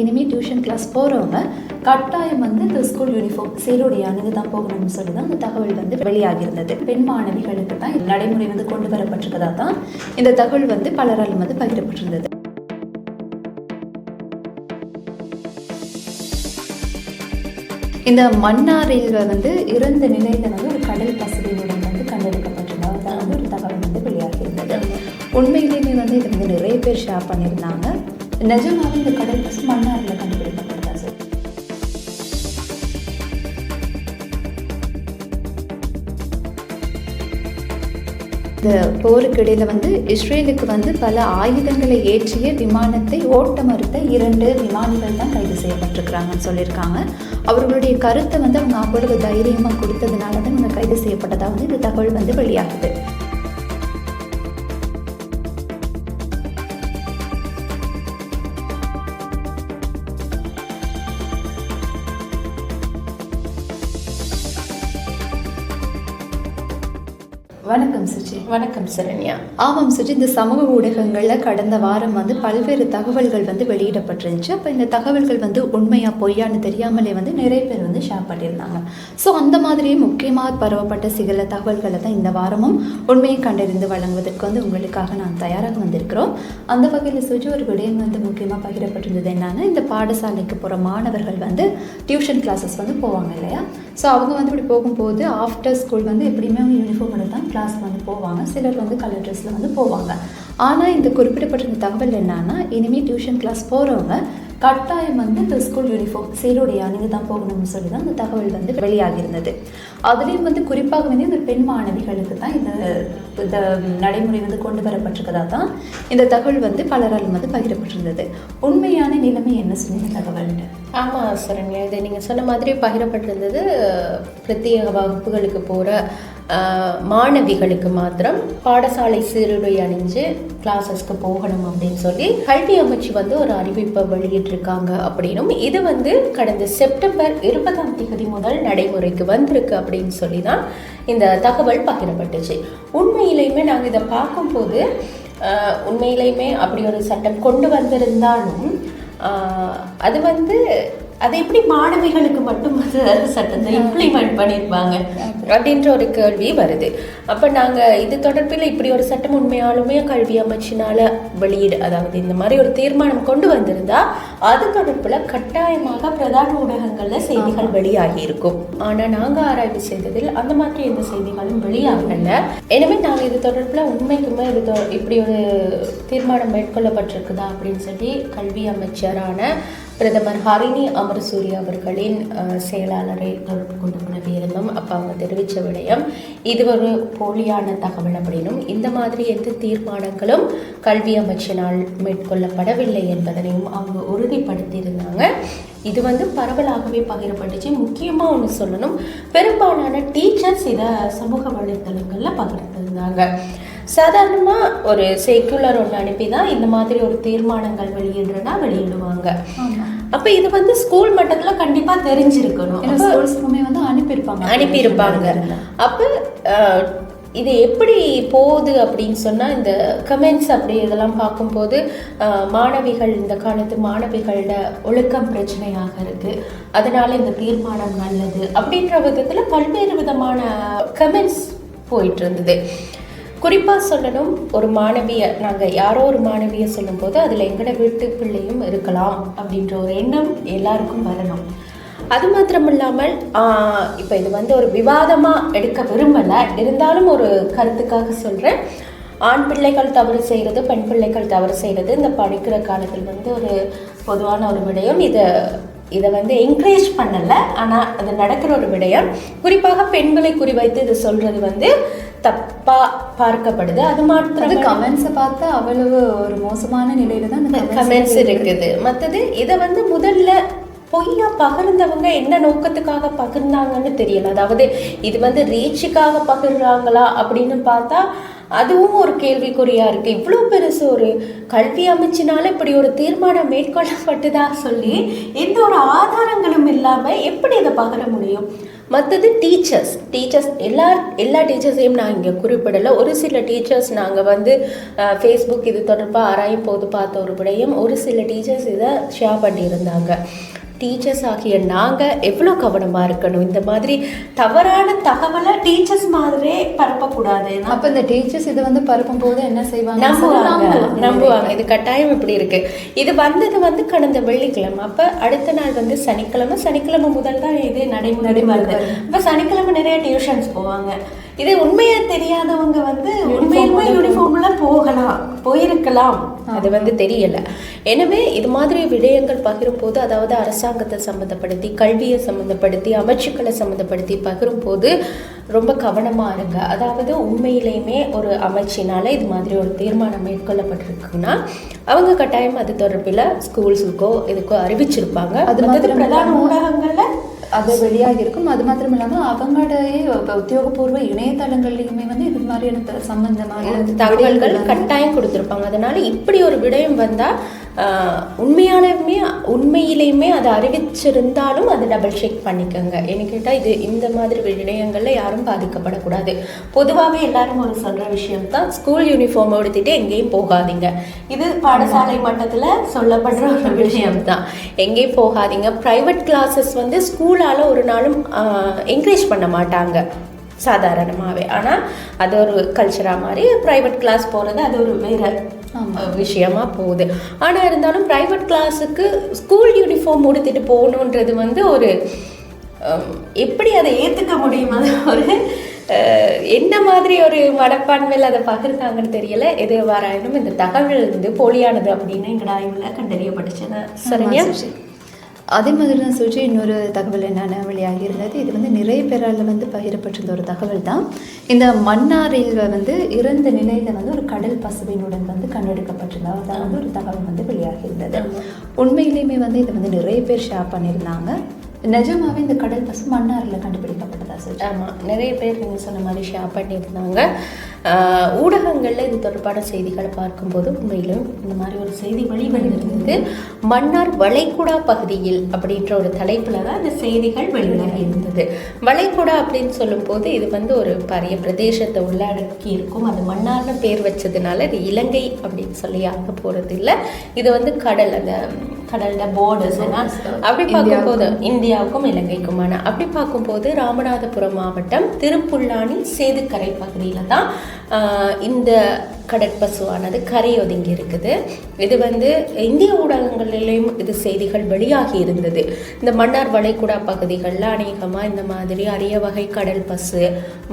இனிமேல் tuition class போகிறவங்க கட்டாயம் வந்து இந்த ஸ்கூல் யூனிஃபார்ம் சீருடை அணிந்து தான் போகணும்னு சொல்லி தான் அந்த தகவல் வந்து வெளியாகியிருந்தது. பெண் மாணவிகளுக்கு தான் நடைமுறை வந்து கொண்டு வரப்பட்டிருக்கதா தான் இந்த தகவல் வந்து பலராலும் வந்து பகிரப்பட்டிருந்தது. இந்த மன்னாரில் வந்து இறந்த நிலையில் வந்து ஒரு கடல் பசுதியுடன் வந்து கண்டெடுக்கப்பட்டதாக வந்து ஒரு தகவல் வந்து வெளியாகியிருந்தது. உண்மையிலேயுமே வந்து இது வந்து நிறைய பேர் ஷேர் பண்ணியிருந்தாங்க. நிஜமாவே இந்த கடல் பசு மன்னாரில் கண்டுபிடிக்கப்பட்டதா சார் இந்த போருக்கு வந்து இஸ்ரேலுக்கு வந்து பல ஆயுதங்களை ஏற்றிய விமானத்தை ஓட்ட மறுத்த இரண்டு விமானிகள் தான் கைது செய்யப்பட்டிருக்கிறாங்கன்னு சொல்லியிருக்காங்க. அவர்களுடைய கருத்தை வந்து அவங்க அவ்வளவு தைரியமாக கொடுத்ததுனால தான் இவங்க கைது செய்யப்பட்டதாக வந்து இந்த தகவல் வந்து வெளியாகுது. வணக்கம் சுஜி. வணக்கம் சரண்யா. ஆமாம் சுஜி இந்த சமூக ஊடகங்களில் கடந்த வாரம் வந்து பல்வேறு தகவல்கள் வந்து வெளியிடப்பட்டிருந்துச்சு. அப்போ இந்த தகவல்கள் வந்து உண்மையா பொய்யான்னு தெரியாமலே வந்து நிறைய பேர் வந்து ஷேர் பண்ணியிருந்தாங்க. ஸோ அந்த மாதிரியே முக்கியமாக பரவப்பட்ட சில தகவல்களை தான் இந்த வாரமும் உண்மையை கண்டறிந்து வழங்குவதற்கு வந்து உங்களுக்காக நான் தயாராக வந்திருக்கிறோம். அந்த வகையில் சுஜி ஒரு விடயம் வந்து முக்கியமாக பகிரப்பட்டிருந்தது என்னன்னா இந்த பாடசாலைக்கு போகிற மாணவர்கள் வந்து டியூஷன் கிளாஸஸ் வந்து போவாங்க இல்லையா? ஸோ அவங்க வந்து இப்படி போகும்போது ஆஃப்டர் ஸ்கூல் வந்து எப்படியுமே அவங்க யூனிஃபார்மோட தான் கிளாஸ் வந்து போவாங்க. சிலர் வந்து கலர் ட்ரெஸ்ஸில் வந்து போவாங்க. ஆனால் இந்த குறிப்பிடப்பட்ட தகவல் என்னன்னா இனிமேல் டியூஷன் கிளாஸ் போகிறவங்க கட்டாயம் வந்து இந்த ஸ்கூல் யூனிஃபார்ம் சீருடை அணிந்து தான் போகணும்னு சொல்லி தான் இந்த தகவல் வந்து வெளியாகியிருந்தது. அதுலேயும் வந்து குறிப்பாக வந்து இந்த பெண் மாணவிகளுக்கு தான் இந்த இந்த நடைமுறை வந்து கொண்டு வரப்பட்டிருக்கதா தான் இந்த தகவல் வந்து பலரால் வந்து பகிரப்பட்டிருந்தது. உண்மையான நிலைமை என்ன சொன்னீங்க தகவல்? ஆமாம் சரண்யா இது நீங்கள் சொன்ன மாதிரி பகிரப்பட்டிருந்தது பிரத்யேக வகுப்புகளுக்கு போகிற மாணவிகளுக்கு மாத்திரம் பாடசாலை சீருடை அணிஞ்சு கிளாஸஸ்க்கு போகணும் அப்படின்னு சொல்லி கல்வி அமைச்சு வந்து ஒரு அறிவிப்பை வெளியிட்டிருக்காங்க அப்படின்னும் இது வந்து கடந்த செப்டம்பர் இருபதாம் தேதி முதல் நடைமுறைக்கு வந்திருக்கு அப்படின்னு சொல்லி தான் இந்த தகவல் பகிரப்பட்டுச்சு. உண்மையிலையுமே நாங்கள் இதை பார்க்கும்போது உண்மையிலையுமே அப்படி ஒரு சட்டம் கொண்டு வந்திருந்தாலும் அது வந்து அது எப்படி மாணவிகளுக்கு மட்டும் வந்து சட்டத்தை இம்ப்ளிமெண்ட் பண்ணியிருப்பாங்க அப்படின்ற ஒரு கேள்வி வருது. அப்போ நாங்கள் இது தொடர்பில் இப்படி ஒரு சட்டம் உண்மையாலுமே கல்வி அமைச்சினால வெளியிட அதாவது இந்த மாதிரி ஒரு தீர்மானம் கொண்டு வந்திருந்தா அது தொடர்பில் கட்டாயமாக பிரதான ஊடகங்களில் செய்திகள் வெளியாகி இருக்கும். ஆனால் நாங்கள் ஆராய்வு செய்ததில் அந்த மாதிரி எந்த செய்திகளும் வெளியாகல. எனவே நாங்கள் இது தொடர்பில் உண்மைக்குமே இது இப்படி ஒரு தீர்மானம் மேற்கொள்ளப்பட்டிருக்குதா அப்படின்னு சொல்லி கல்வி அமைச்சரான பிரதமர் ஹரிணி அமரசூரி அவர்களின் செயலாளரை தொடர்பு கொண்டு உணவியிருந்தோம் அப்போ அவங்க தெரிவித்த விடயம் இது ஒரு போலியான தகவல் அப்படின்னும் இந்த மாதிரி எந்த தீர்மானங்களும் கல்வி அமைச்சினால் மேற்கொள்ளப்படவில்லை என்பதனையும் அவங்க உறுதிப்படுத்தியிருந்தாங்க. இது வந்து பரவலாகவே பகிரப்பட்டுச்சு. முக்கியமாக ஒன்று சொல்லணும் பெரும்பாலான டீச்சர்ஸ் இதை சமூக வலைத்தளங்களில் பகிர்ந்திருந்தாங்க. சாதாரணமாக ஒரு செக்குலர் ஒன்று அனுப்பி தான் இந்த மாதிரி ஒரு தீர்மானங்கள் வெளியிடுறனா வெளியிடுவாங்க. அப்போ இது வந்து ஸ்கூல் மட்டத்தில் கண்டிப்பாக தெரிஞ்சிருக்கணும். ஸ்கூல்ஸுக்குமே வந்து அனுப்பியிருப்பாங்க. அனுப்பியிருப்பாங்க. அப்போ இது எப்படி போகுது அப்படின்னு சொன்னால் இந்த கமெண்ட்ஸ் அப்படி இதெல்லாம் பார்க்கும்போது மாணவிகள் இந்த காலத்து மாணவிகளோட ஒழுக்கம் பிரச்சனையாக இருக்குது அதனால இந்த தீர்மானம் நல்லது. அப்படின்ற விதத்தில் பல்வேறு விதமான கமெண்ட்ஸ் போயிட்டு இருந்தது. குறிப்பாக சொல்லணும் ஒரு மாணவியை நாங்கள் யாரோ ஒரு மாணவியை சொல்லும்போது அதில் எங்களோட வீட்டு பிள்ளையும் இருக்கலாம் அப்படின்ற ஒரு எண்ணம் எல்லாருக்கும் வரணும். அது மாத்திரம் இல்லாமல் இப்போ இது வந்து ஒரு விவாதமாக எடுக்க விரும்பலை. இருந்தாலும் ஒரு கருத்துக்காக சொல்கிறேன் ஆண் பிள்ளைகள் தவறு செய்கிறது பெண் பிள்ளைகள் தவறு செய்கிறது இந்த படிக்கிற காலத்தில் வந்து ஒரு பொதுவான ஒரு விடயம். இதை இதை வந்து என்கரேஜ் பண்ணலை. ஆனால் அது நடக்கிற ஒரு விடயம். குறிப்பாக பெண்களை குறிவைத்து இது சொல்கிறது வந்து தப்பாக பார்க்கப்படுது. அது மாத்திரம் கமெண்ட்ஸை பார்த்தா அவ்வளவு ஒரு மோசமான நிலையில தான் கமெண்ட்ஸ் இருக்குது. மற்றது இதை வந்து முதல்ல பொய்யா பகிர்ந்தவங்க என்ன நோக்கத்துக்காக பகிர்ந்தாங்கன்னு தெரியல. அதாவது இது வந்து ரீச்சுக்காக பகிர்றாங்களா அப்படின்னு பார்த்தா அதுவும் ஒரு கேள்விக்குறியா இருக்கு. இவ்வளோ பெருசு ஒரு கல்வி அமைச்சினால இப்படி ஒரு தீர்மானம் மேற்கொள்ளப்பட்டதா சொல்லி எந்த ஒரு ஆதாரங்களும் இல்லாம எப்படி இதை பகிர முடியும்? மற்றது டீச்சர்ஸ். டீச்சர்ஸ் எல்லா எல்லா டீச்சர்ஸையும் நான் இங்கே குறிப்பிடலை. ஒரு சில டீச்சர்ஸ் நாங்கள் வந்து ஃபேஸ்புக் இது தொடர்பாக ஆராயும் போது பார்த்த ஒரு விடயம் ஒரு சில டீச்சர்ஸ் இதை ஷேர் பண்ணியிருந்தாங்க. டீச்சர்ஸ் ஆகிய நாங்கள் எவ்வளோ கவனமாக இருக்கணும்? இந்த மாதிரி தவறான தகவலை டீச்சர்ஸ் மாதிரியே பரப்பக்கூடாது. அப்ப இந்த டீச்சர்ஸ் இதை வந்து பரப்பும் போது என்ன செய்வாங்க? நம்புவாங்க நம்புவாங்க. இது கட்டாயம் இப்படி இருக்கு. இது வந்தது வந்து கடந்த வெள்ளிக்கிழமை. அப்ப அடுத்த நாள் வந்து சனிக்கிழமை. சனிக்கிழமை முதல் தான் இது நடைமுறை வருது. இப்ப சனிக்கிழமை நிறைய டியூஷன்ஸ் போவாங்க. இது உண்மையா தெரியாதவங்க வந்து உண்மையுமே யூனிஃபார்ம்ல போகலாம் போயிருக்கலாம். அது வந்து தெரியல. எனவே இது மாதிரி விடயங்கள் பகிரும் போது அதாவது அரசாங்கத்தை சம்மந்தப்படுத்தி கல்வியை சம்மந்தப்படுத்தி அமைச்சுக்களை சம்மந்தப்படுத்தி பகிரும் போது ரொம்ப கவனமா இருங்க. அதாவது உண்மையிலேயுமே ஒரு அமைச்சினால இது மாதிரி ஒரு தீர்மானம் மேற்கொள்ளப்பட்டிருக்குன்னா அவங்க கட்டாயம் அது தொடர்பில் ஸ்கூல்ஸுக்கோ இதுக்கோ அறிவிச்சிருப்பாங்க. அது மாத்திரம் பிரதான ஊடகங்கள்ல அது வெளியாகி இருக்கும் அது மாத்திரம் இல்லாம அவங்களுடைய உத்தியோகபூர்வ இணையதளங்கள்லயுமே வந்து இது மாதிரியான சம்பந்தமான தகவல்கள் கட்டாயம் கொடுத்துருப்பாங்க. அதனால இப்படி ஒரு விடயம் வந்தா ஆஹ், உண்மையானவுமே உண்மையிலேயுமே அதை அறிவிச்சிருந்தாலும் அதை டபுள் செக் பண்ணிக்கோங்க. என்ன கேட்டால் இது இந்த மாதிரி விடயங்களில் யாரும் பாதிக்கப்படக்கூடாது. பொதுவாகவே எல்லாரும் ஒரு சொல்கிற விஷயம் தான் ஸ்கூல் யூனிஃபார்ம் எடுத்துகிட்டு எங்கேயும் போகாதீங்க. இது பாடசாலை மட்டத்தில் சொல்லப்படுற ஒரு விஷயம் தான் எங்கேயும் போகாதீங்க. ப்ரைவேட் கிளாஸஸ் வந்து ஸ்கூலால் ஒரு நாளும் என்கரேஜ் பண்ண மாட்டாங்க. சாதாரணமாகவே ஆனால் அது ஒரு கல்ச்சராக மாதிரி ப்ரைவேட் கிளாஸ் போகிறது அது ஒரு வேற விஷயமா போகுது. ஆனால் இருந்தாலும் ப்ரைவேட் கிளாஸுக்கு ஸ்கூல் யூனிஃபார்ம் உடுத்திட்டு போகணுன்றது வந்து ஒரு எப்படி அதை ஏற்றுக்க முடியும்? ஒரு என்ன மாதிரி ஒரு மனப்பான்மையில் அதை பகிர்ந்தாங்கன்னு தெரியல. எது வாராயினும் இந்த தகவல் வந்து போலியானது அப்படின்னு எங்கள் ஆய்வில் கண்டறியப்பட்டுச்சுன்னா சரியா. அதே மாதிரி தான் சுஜி இன்னொரு தகவல் என்னென்ன வெளியாகி இருந்தது? இது வந்து நிறைய பேரால் வந்து பகிரப்பட்டிருந்த ஒரு தகவல் தான். இந்த மன்னாரில் வந்து இறந்த நிலையில வந்து ஒரு கடல் பசுவினுடன் வந்து கண்டெடுக்கப்பட்டிருந்தா அதாவது ஒரு தகவல் வந்து வெளியாகி இருந்தது. உண்மையிலேயுமே வந்து இதை வந்து நிறைய பேர் ஷேர் பண்ணியிருந்தாங்க. நிஜமாவே இந்த கடல் பசு மன்னாரில் கண்டுபிடிக்கப்பட்டதா சார்? ஆமாம் நிறைய பேர் நீங்கள் சொன்ன மாதிரி ஷேர் பண்ணியிருந்தாங்க. ஊடகங்களில் இது தொடர்பான செய்திகளை பார்க்கும்போது உண்மையிலும் இந்த மாதிரி ஒரு செய்தி வெளிவந்திருந்தது. மன்னார் வளைகுடா பகுதியில் அப்படின்ற ஒரு தலைப்பில் தான் இந்த செய்திகள் வெளியாகி இருந்தது. வளைகுடா அப்படின்னு சொல்லும்போது இது வந்து ஒரு பழைய பிரதேசத்தை உள்ளடக்கி இருக்கும். அது மன்னார்னு பேர் வச்சதுனால இது இலங்கை அப்படின்னு சொல்லி ஆக போகிறது இல்லை இது வந்து கடல் அந்த கடல்ல போர்டர்ஸ் அப்படி பார்க்கும்போது இந்தியாவுக்கும். இலங்கைக்குமான. அப்படி பார்க்கும்போது ராமநாதபுரம் மாவட்டம் திருப்புல்லானி சேதுக்கரை பகுதியில் தான் இந்த கடற்பசுவானது கரையொதுங்கி இருக்குது. இது வந்து இந்திய ஊடகங்களிலேயும் இது செய்திகள் வெளியாகி இருந்தது. இந்த மன்னார் வளைகுடா பகுதிகளில் அநேகமாக இந்த மாதிரி அரிய வகை கடல் பசு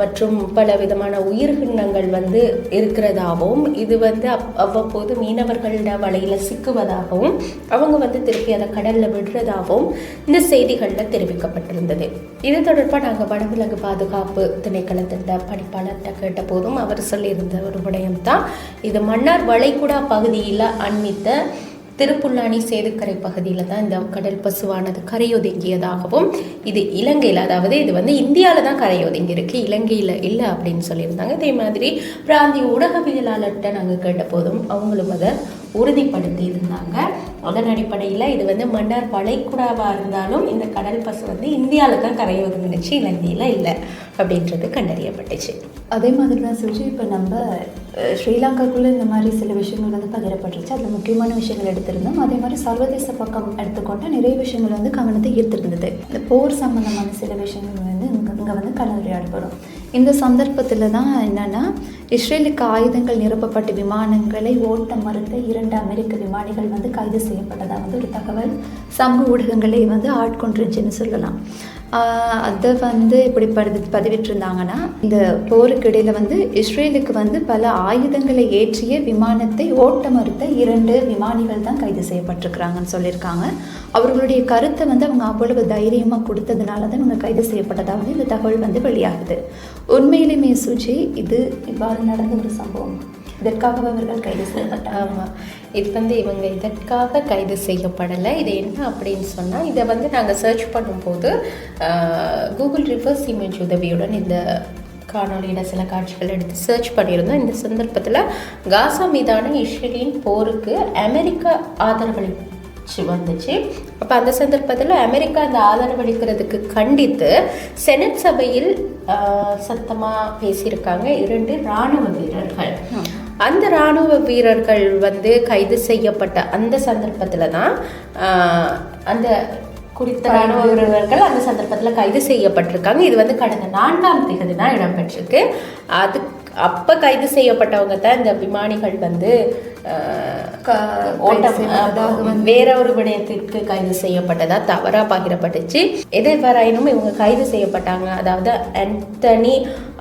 மற்றும் பல விதமான உயிர்கிண்ணங்கள் வந்து இருக்கிறதாகவும் இது வந்து அப் அவ்வப்போது மீனவர்களோட வலையில் சிக்குவதாகவும் அவங்க வந்து திருப்பி அதை கடலில் விடுறதாகவும் இந்த செய்திகளில் தெரிவிக்கப்பட்டிருந்தது. இது தொடர்பாக நாங்கள் வனவிலங்கு பாதுகாப்பு திணைக்களத்திட்ட பணிப்பாளர்கிட்ட கேட்ட போதும் அவர் சொல்லியிருந்த ஒரு விடயம் தான் இது மன்னார் வளைகுடா பகுதியில் அண்மித்த திருப்புல்லானி சேதுக்கரை பகுதியில் தான் இந்த கடல் பசுவானது கரையொதுங்கியதாகவும் இது இலங்கையில் அதாவது இது வந்து இந்தியாவில் தான் கரையொதுங்கி இருக்கு இலங்கையில் இல்லை அப்படின்னு சொல்லியிருந்தாங்க. இதே மாதிரி பிராந்திய ஊடகவியலாளர்கிட்ட நாங்கள் கேட்ட போதும் அவங்களும் அதை உறுதிப்படுத்தி இருந்தாங்க அதன் அடிப்படையில் இது வந்து மன்னார் வளைகுடாவாக இருந்தாலும் இந்த கடல் பசு வந்து இந்தியாவில் தான் கரையொதுங்கினுச்சு இலங்கையில் இல்லை அப்படின்றது கண்டறியப்பட்டுச்சு. அதே மாதிரி தான் சுஜி இப்போ நம்ம ஸ்ரீலங்காக்குள்ளே இந்த மாதிரி சில விஷயங்கள் வந்து பகிரப்பட்டுருச்சு. அதில் முக்கியமான விஷயங்கள் எடுத்திருந்தோம். அதே மாதிரி சர்வதேச பக்கம் எடுத்துக்கொண்டால் நிறைய விஷயங்கள் வந்து கவனத்தை ஈர்த்திருந்தது. இந்த போர் சம்பந்தமான சில விஷயங்கள் வந்து இங்கே வந்து கலந்துரையாடப்படும் இந்த சந்தர்ப்பத்தில் தான் என்னன்னா இஸ்ரேலுக்கு ஆயுதங்கள் நிரப்பப்பட்ட விமானங்களை ஓட்ட மறுத்த இரண்டு அமெரிக்க விமானிகள் வந்து கைது செய்யப்பட்டதாக வந்து ஒரு தகவல். சமூக ஊடகங்களை வந்து ஆட்கொண்டுருச்சுன்னு சொல்லலாம். அதை வந்து இப்படி பதி பதிவிட்டிருந்தாங்கன்னா இந்த போருக்கு இடையில் வந்து இஸ்ரேலுக்கு வந்து பல ஆயுதங்களை ஏற்றிய விமானத்தை ஓட்ட மறுத்த இரண்டு விமானிகள் தான் கைது செய்யப்பட்டிருக்கிறாங்கன்னு சொல்லியிருக்காங்க. அவர்களுடைய கருத்தை வந்து அவங்க அவ்வளவு தைரியமாக கொடுத்ததுனால தான் இவங்க கைது செய்யப்பட்டதாக வந்து இந்த தகவல் வந்து வெளியாகுது. உண்மையிலுமே சுஜி இது இவ்வாறு நடந்த ஒரு சம்பவம். இதற்காக இவர்கள் கைது செய்யப்பட்டார் ஆமாம் இது வந்து இவங்க இதற்காக கைது செய்யப்படலை. இது என்ன அப்படின்னு சொன்னால் இதை வந்து நாங்கள் சர்ச் பண்ணும்போது கூகுள் ரிவர்ஸ் இமேஜ் உதவியுடன் இந்த காணொலியில் சில காட்சிகள் எடுத்து சர்ச் பண்ணியிருந்தோம். இந்த சந்தர்ப்பத்தில் காசா மீதான இஸ்ரேலின் போருக்கு அமெரிக்கா ஆதரவளிச்சு வந்துச்சு. அப்போ அந்த சந்தர்ப்பத்தில் அமெரிக்கா அந்த ஆதரவளிக்கிறதுக்கு கண்டித்து செனட் சபையில் சத்தமாக பேசியிருக்காங்க இரண்டு இராணுவ வீரர்கள். அந்த இராணுவ வீரர்கள் வந்து கைது செய்யப்பட்ட அந்த சந்தர்ப்பத்தில் தான் அந்த குறித்த ராணுவ வீரர்கள் அந்த சந்தர்ப்பத்தில் கைது செய்யப்பட்டிருக்காங்க. இது வந்து கடந்த நான்காம் தேதி தான் இடம்பெற்றிருக்கு. அது அப்போ கைது செய்யப்பட்டவங்க தான் இந்த விமானிகள் வந்து ஓட்டம் வேற ஒரு விடயத்திற்கு கைது செய்யப்பட்டதா? தவறா பகிரப்பட்டுச்சு. எதிர்வரையினும் இவங்க கைது செய்யப்பட்டாங்க. அதாவது அந்தனி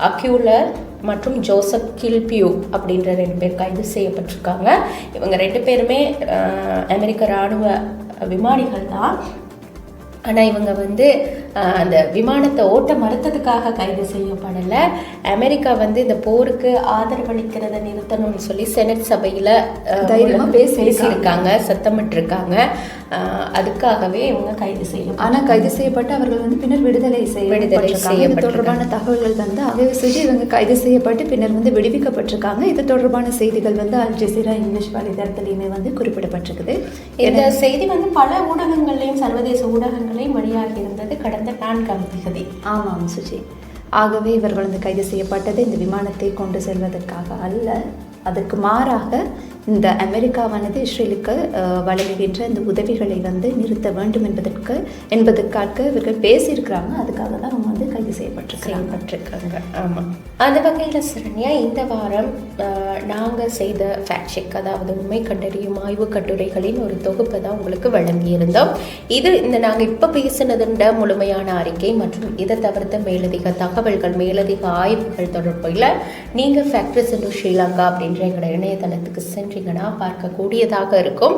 அக்யூலர் மற்றும் ஜோசப் கில்பியூ அப்படின்ற ரெண்டு பேர் கைது செய்யப்பட்டிருக்காங்க. இவங்க ரெண்டு பேருமே அமெரிக்க இராணுவ விமானிகள் தான் ஆனால் இவங்க வந்து அந்த விமானத்தை ஓட்ட மறுத்ததுக்காக கைது செய்யப்படலை அமெரிக்கா வந்து இந்த போருக்கு ஆதரவளிக்கிறத நிறுத்தணும்னு சொல்லி செனட் சபையில் தைரியமா பேசியிருக்காங்க. பேசியிருக்காங்க சத்தமிட்டிருக்காங்க அதுக்காகவே இவங்க கைது செய்யப்பட்டாங்க ஆனா கைது செய்யப்பட்டு அவர்கள் வந்து பின்னர் விடுதலை செய்யப்பட்டிருக்காங்க இது செய்யப்பட்டிருக்காங்க. தொடர்பான தகவல்கள் வந்து அகவை செஞ்சு இவங்க கைது செய்யப்பட்டு பின்னர் வந்து விடுவிக்கப்பட்டிருக்காங்க. இது தொடர்பான செய்திகள் வந்து அல் ஜசீரா இங்கிலீஷ் வலைதளத்திலையுமே வந்து குறிப்பிடப்பட்டிருக்குது. இந்த செய்தி வந்து பல ஊடகங்கள்லையும் சர்வதேச ஊடகங்களையும் வெளியாகி இருந்தது கடந்த நான்காம் திகதி. ஆமாம் சுஜி. ஆகவே இவர்கள் வந்து கைது செய்யப்பட்டது. இந்த விமானத்தை கொண்டு செல்வதற்காக அல்ல. அதற்கு மாறாக இந்த அமெரிக்காவானது இஸ்ரேலுக்கு வழங்குகின்ற இந்த உதவிகளை வந்து நிறுத்த வேண்டும் என்பதற்கு என்பதற்காக இவர்கள் பேசியிருக்கிறாங்க. அதுக்காக தான் அவங்க வந்து செய்யப்பட்டிருக்காங்க. ஆமாம் அந்த வகையில் சரண்யா இந்த வாரம் நாங்கள் செய்த ஃபேக்ட் செக் அதாவது உண்மை கண்டறியும் ஆய்வு கட்டுரைகளின் ஒரு தொகுப்பை தான் உங்களுக்கு வழங்கியிருந்தோம். இது இந்த நாங்கள் இப்போ பேசினதுன்ற முழுமையான அறிக்கை மற்றும் இதை தவிர்த்த மேலதிக தகவல்கள் மேலதிக ஆய்வுகள் தொடர்பில் நீங்கள் ஃபேக்ட்ரிஸ் இன்டு ஸ்ரீலங்கா அப்படின்ற எங்களோட இணையதளத்துக்கு சென்றீங்கன்னா பார்க்கக்கூடியதாக இருக்கும்.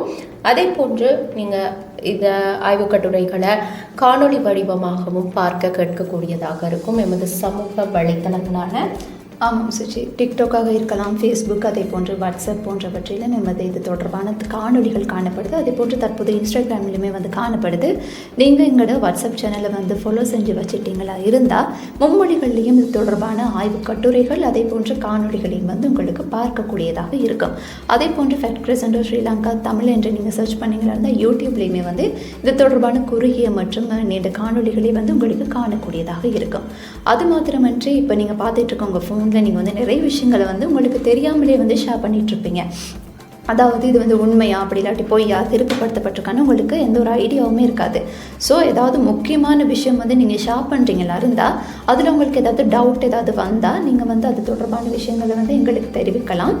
அதே போன்று நீங்கள் இந்த ஆய்வு கட்டுரைகளை காணொளி வடிவமாகவும் பார்க்க கேட்கக்கூடியதாக இருக்கும். எமது சமூக வலைத்தளங்களான ஆமாம் சுஜி டிக்டாக்காக இருக்கலாம் ஃபேஸ்புக் அதே போன்று வாட்ஸ்அப் போன்றவற்றில் நமது இது தொடர்பான காணொளிகள் காணப்படுது. அதே போன்று தற்போது இன்ஸ்டாகிராம்லையுமே வந்து காணப்படுது. நீங்கள் எங்களோட வாட்ஸ்அப் சேனலை வந்து ஃபாலோ செஞ்சு வச்சுட்டீங்களா இருந்தால் மும்மொழிகள்லேயும் இது தொடர்பான ஆய்வு கட்டுரைகள் அதே போன்ற காணொளிகளையும் வந்து உங்களுக்கு பார்க்கக்கூடியதாக இருக்கும். அதே போன்று ஃபேக்ட்ரிஸ் கிரசண்டோ ஸ்ரீலங்கா தமிழ் என்று நீங்கள் சர்ச் பண்ணீங்களா இருந்தால் யூடியூப்லேயுமே வந்து இது தொடர்பான குறுகிய மற்றும் நீண்ட காணொளிகளை வந்து உங்களுக்கு காணக்கூடியதாக இருக்கும். அது மாத்திரமன்றி இப்போ நீங்கள் பார்த்துட்டு இருக்க உங்கள் நீங்கள் வந்து நிறைய விஷயங்களை வந்து உங்களுக்கு தெரியாமலே வந்து ஷேர் பண்ணிகிட்ருப்பீங்க அதாவது இது வந்து உண்மையா அப்படி இல்லாட்டி பொய்யா திருப்பப்படுத்தப்பட்டிருக்கான்னு உங்களுக்கு எந்த ஒரு ஐடியாவுமே இருக்காது. ஸோ ஏதாவது முக்கியமான விஷயம் வந்து நீங்கள் ஷாப் பண்ணுறீங்களா இருந்தால் அதில் உங்களுக்கு ஏதாவது டவுட் ஏதாவது வந்தால் நீங்கள் வந்து அது தொடர்பான விஷயங்களை வந்து எங்களுக்கு தெரிவிக்கலாம்.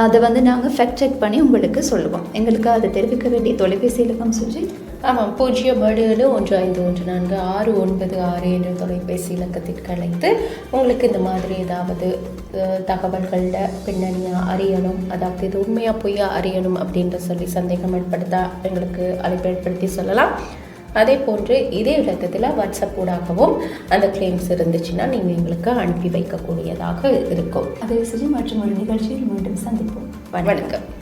அதை வந்து நாங்கள் ஃபேக்ட் செக் பண்ணி உங்களுக்கு சொல்லுவோம். எங்களுக்கு அதை தெரிவிக்க வேண்டிய தொலைபேசி இலக்கம் சொல்லி ஆமாம் பூஜ்ஜியம் ஏழு ஒன்று ஐந்து ஒன்று நான்கு ஆறு ஒன்பது ஆறு என்ற தொலைபேசி இலக்கத்திற்கு அழைத்து உங்களுக்கு இந்த மாதிரி ஏதாவது தகவல்களில் பின்னணியாக அறியணும். அதாவது இது உண்மையாக பொய்யா அறியணும் அப்படின்ற சொல்லி சந்தேகம் ஏற்படுத்தா எங்களுக்கு அழைப்பு ஏற்படுத்தி சொல்லலாம். அதே போன்று இதே இலக்கத்தில் வாட்ஸ்அப் ஊடாகவும் அந்த கிளைம்ஸ் இருந்துச்சுன்னா நீங்கள் எங்களுக்கு அனுப்பி வைக்கக்கூடியதாக இருக்கும். அதை சுஜி மற்றும் ஒரு நிகழ்ச்சியில் மீண்டும் சந்திப்போம். வணக்கம்.